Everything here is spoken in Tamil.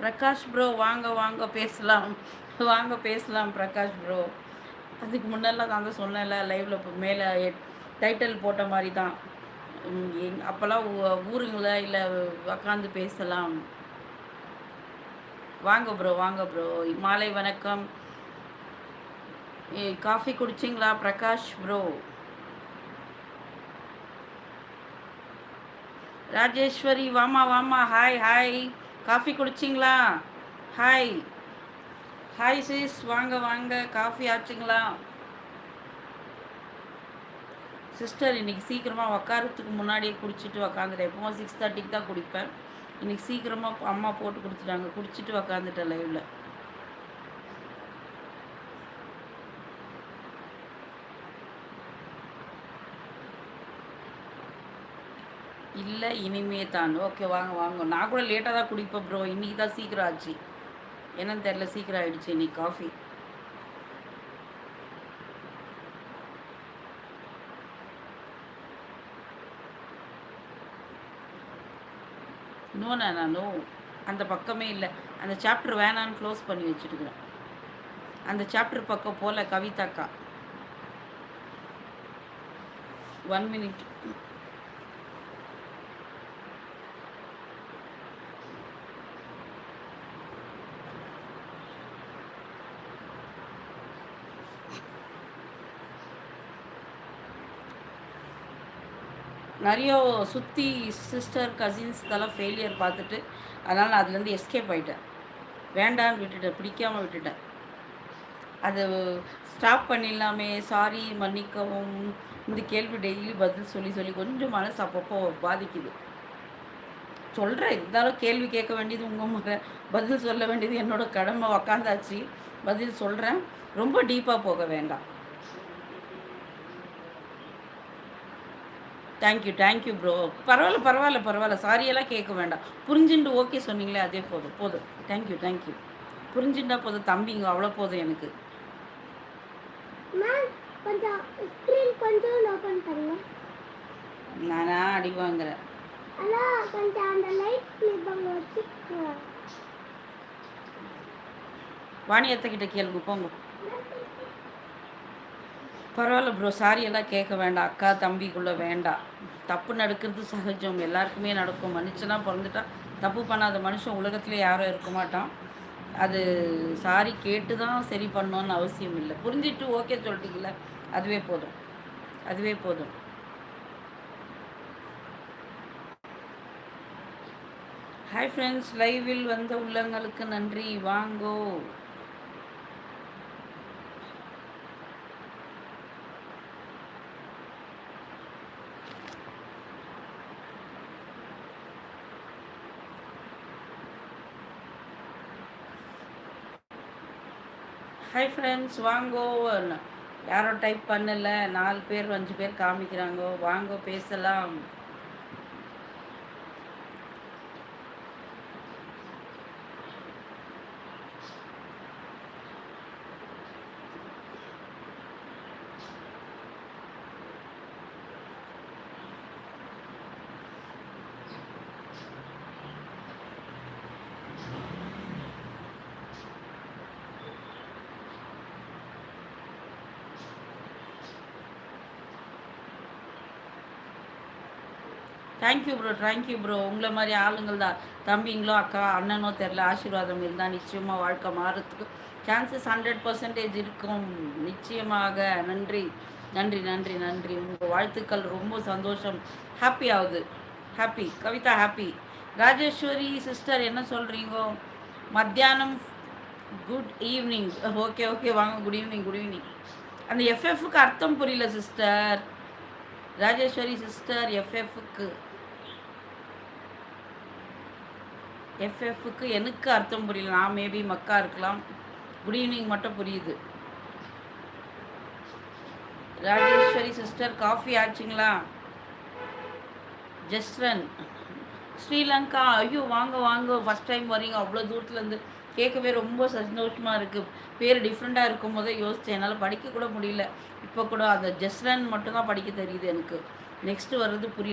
பிரகாஷ் ப்ரோ வாங்க வாங்க பேசலாம். வாங்க பேசலாம் பிரகாஷ் ப்ரோ அதுக்கு முன்னெல்லாம் நான் தான் சொன்னேன்ல லைவில் இப்போ மேலே டைட்டில் போட்ட மாதிரி தான் எங் அப்போல்லாம் ஊருங்கள இல்லை உக்காந்து பேசலாம். வாங்க ப்ரோ வாங்க ப்ரோ மாலை வணக்கம். காஃபி குடிச்சிங்களா பிரகாஷ் ப்ரோ ராஜேஸ்வரி வாமா வாமா ஹாய் ஹாய் காஃபி குடிச்சிங்களா? ஹாய் ஹாய் சிஸ் வாங்க வாங்க. காஃபி ஆச்சுங்களா? சிஸ்டர் இன்றைக்கி சீக்கிரமாக உக்காரத்துக்கு முன்னாடியே குடிச்சிட்டு உக்காந்துட்டேன். எப்போவும் சிக்ஸ் தேர்ட்டிக்கு தான் குடிப்பேன். இன்றைக்கி சீக்கிரமாக அம்மா போட்டு கொடுத்துட்டாங்க குடிச்சிட்டு உக்காந்துட்டேன் லைவில் இல்லை இனிமே தான். ஓகே வாங்க வாங்க. நான் கூட லேட்டாக தான் குடிப்பேன் ப்ரோ இன்றைக்கி தான் சீக்கிரம் ஆச்சு. என்னன்னு தெரில சீக்கிரம் ஆகிடுச்சு இன்னைக்கு காஃபி நோ நான் நோ அந்த பக்கமே இல்லை. அந்த சாப்டர் வேணான்னு க்ளோஸ் பண்ணி வச்சுட்டுக்கிறேன் அந்த சாப்டர் பக்கம் போகல கவிதாக்கா. ஒன் மினிட் நிறைய சுற்றி சிஸ்டர் கசின்ஸ் இதெல்லாம் ஃபெயிலியர் பார்த்துட்டு அதனால் நான் அதுலேருந்து எஸ்கேப் ஆகிட்டேன் வேண்டான்னு விட்டுட்டேன் பிடிக்காமல் விட்டுட்டேன். அது ஸ்டாப் பண்ணிடலாமே சாரி மன்னிக்கவும். இந்த கேள்வி டெய்லி பதில் சொல்லி சொல்லி கொஞ்சம் மனசு அப்பப்போ பாதிக்குது. சொல்கிறேன் இருந்தாலும் கேள்வி கேட்க வேண்டியது உங்கள் மக பதில் சொல்ல வேண்டியது என்னோடய கடமை உக்காந்தாச்சு. பதில் சொல்கிறேன் ரொம்ப டீப்பாக போக வேண்டாம். தேங்க்யூ தேங்க்யூ ப்ரோ பரவாயில்ல பரவாயில்ல பரவாயில்ல. சாரியெல்லாம் கேட்க வேண்டாம். புரிஞ்சுட்டு ஓகே சொன்னீங்களே அதே போதும் போதும். தேங்க்யூ தேங்க்யூ புரிஞ்சுட்டா போதும் தம்பிங்க அவ்வளோ போதும் எனக்கு. நானா அடி வாங்குறேன். வாணியத்தை கேளுங்க போங்க. பரவாயில்ல ப்ரோ சாரி எல்லாம் கேட்க வேண்டாம். அக்கா தம்பிக்குள்ளே வேண்டாம். தப்பு நடக்கிறது சகஜம். எல்லாருக்குமே நடக்கும். மனுஷனாக பிறந்துட்டா தப்பு பண்ணாத மனுஷன் உலகத்துல யாரும் இருக்க மாட்டான். அது சாரி கேட்டு தான் சரி பண்ணோன்னு அவசியம் இல்லை. புரிஞ்சிட்டு ஓகே சொல்லிட்டீங்கள அதுவே போதும். அதுவே போதும். ஹாய் ஃப்ரெண்ட்ஸ் லைவில் வந்த உள்ளங்களுக்கு நன்றி. வாங்கோ. ஹை ஃப்ரெண்ட்ஸ் வாங்கோ. யாரோ டைப் பண்ணலை. நாலு பேர் அஞ்சு பேர் காமிக்கிறாங்கோ. வாங்கோ பேசலாம். தேங்க்யூ ப்ரோ தேங்க்யூ ப்ரோ உங்களை மாதிரி ஆளுங்கள் தான். தம்பிங்களோ அக்கா அண்ணனோ தெரில ஆசீர்வாதம் இருந்தால் நிச்சயமாக வாழ்க்கை மாறத்துக்கு சான்சஸ் ஹண்ட்ரட் பர்சன்டேஜ் இருக்கும். நிச்சயமாக. நன்றி. நன்றி நன்றி நன்றி. உங்கள் வாழ்த்துக்கள் ரொம்ப சந்தோஷம். ஹாப்பி ஆகுது. Happy Kavitha happy Rajeswari sister என்ன சொல்கிறீங்கோ மத்தியானம் குட் ஈவினிங் ஓகே ஓகே வாங்க குட் ஈவினிங் குட் ஈவினிங் அந்த எஃப்எஃப்க்கு அர்த்தம் புரியல சிஸ்டர் ராஜேஸ்வரி சிஸ்டர் எஃப்எஃப்க்கு எஃப்எஃப்க்கு எனக்கு அர்த்தம் புரியல. நான் மேபி மக்கா இருக்கலாம். குட் ஈவினிங் மட்டும் புரியுது. ராஜேஸ்வரி சிஸ்டர் காஃபி ஆச்சுங்களா? ஜஸ்ரன். ஸ்ரீலங்கா ஐயோ வாங்க வாங்க. ஃபஸ்ட் டைம் வரீங்க அவ்வளோ தூரத்துலேருந்து கேட்கவே ரொம்ப சந்தோஷமாக இருக்குது பேர் டிஃப்ரெண்ட்டாக இருக்கும் போதே யோசித்தேன் என்னால் படிக்க கூட முடியல. இப்போ கூட அந்த ஜஸ்ரன் மட்டும்தான் படிக்க தெரியுது எனக்கு. நெக்ஸ்ட்டு வர்றது புரியல.